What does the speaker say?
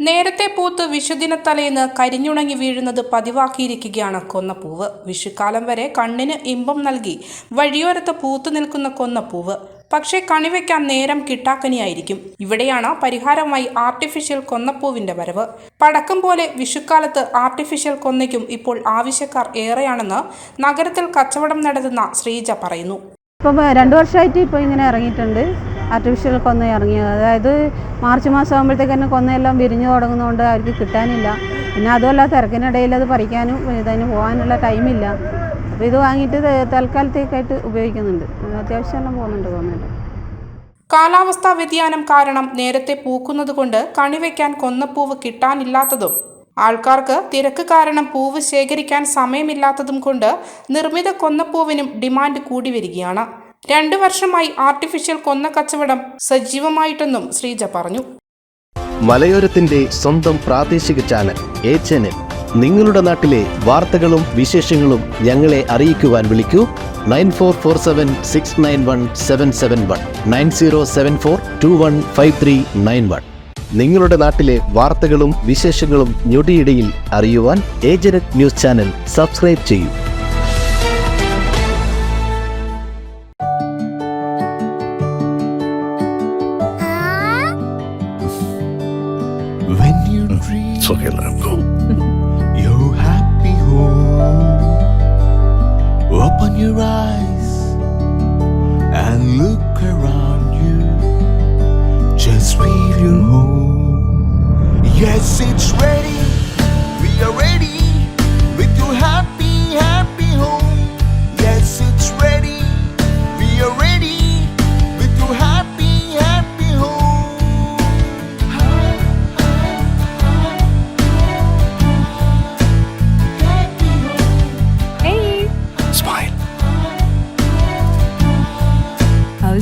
നേരത്തെ പൂത്ത് വിഷുദിനത്തലേന്ന് കരിഞ്ഞുണങ്ങി വീഴുന്നത് പതിവാക്കിയിരിക്കുകയാണ് കൊന്നപ്പൂവ്. വിഷുക്കാലം വരെ കണ്ണിന് ഇമ്പം നൽകി വഴിയോരത്ത് പൂത്തു നിൽക്കുന്ന കൊന്നപ്പൂവ്. പക്ഷേ കണിവയ്ക്കാൻ നേരം കിട്ടാക്കനിയായിരിക്കും. ഇവിടെയാണ് പരിഹാരമായി ആർട്ടിഫിഷ്യൽ കൊന്നപ്പൂവിന്റെ വരവ്. പടക്കം പോലെ വിഷുക്കാലത്ത് ആർട്ടിഫിഷ്യൽ കൊന്നയ്ക്കും ഇപ്പോൾ ആവശ്യക്കാർ ഏറെയാണെന്ന് നഗരത്തിൽ കച്ചവടം നടത്തുന്ന ശ്രീജ പറയുന്നു. ഇപ്പം രണ്ട് വർഷമായിട്ട് ഇപ്പോൾ ഇങ്ങനെ ഇറങ്ങിയിട്ടുണ്ട്. ആർട്ടിഫിഷ്യൽ കൊന്ന ഇറങ്ങിയത്. അതായത് മാർച്ച് മാസം ആകുമ്പോഴത്തേക്ക് തന്നെ കൊന്നയെല്ലാം വിരിഞ്ഞു തുടങ്ങുന്നതുകൊണ്ട് അവർക്ക് കിട്ടാനില്ല. പിന്നെ അതുമല്ല തിരക്കിനിടയിൽ അത് പറിക്കാനും ഇതിന് പോകാനുള്ള ടൈമില്ല. അപ്പോൾ ഇത് വാങ്ങിയിട്ട് തൽക്കാലത്തേക്കായിട്ട് ഉപയോഗിക്കുന്നുണ്ട്. അത്യാവശ്യമെല്ലാം പോകുന്നുണ്ട് തോന്നുന്നുണ്ട്. കാലാവസ്ഥാ വ്യതിയാനം കാരണം നേരത്തെ പൂക്കുന്നത് കൊണ്ട് കണിവയ്ക്കാൻ കൊന്നപ്പൂവ് കിട്ടാനില്ലാത്തതും ആൾക്കാർക്ക് തിരക്ക് കാരണം പൂവ് ശേഖരിക്കാൻ സമയമില്ലാത്തതും കൊണ്ട് നിർമ്മിത കൊന്നപ്പൂവിനും ഡിമാൻഡ് കൂടി വരികയാണ്. രണ്ടു വർഷമായി ആർട്ടിഫിഷ്യൽ കൊന്ന കച്ചവടം സജീവമായിട്ടെന്നും ശ്രീജ പറഞ്ഞു. മലയോരത്തിന്റെ സ്വന്തം പ്രാദേശിക ചാനൽ എ ചാനൽ നിങ്ങളുടെ നാട്ടിലെ വാർത്തകളും വിശേഷങ്ങളും ഞങ്ങളെ അറിയിക്കുവാൻ വിളിക്കൂ. Nine four four seven six nine one seven seven one. Nine zero seven four two one five three nine one. നിങ്ങളുടെ നാട്ടിലെ വാർത്തകളും വിശേഷങ്ങളും ഞൊടിയിടയിൽ അറിയുവാൻ ഏജനറ്റ് ന്യൂസ് ചാനൽ സബ്സ്ക്രൈബ് ചെയ്യൂ. It's okay, let him go. your happy home, open your eyes and look around you. Just feel your home. Yes, it's ready. We are ready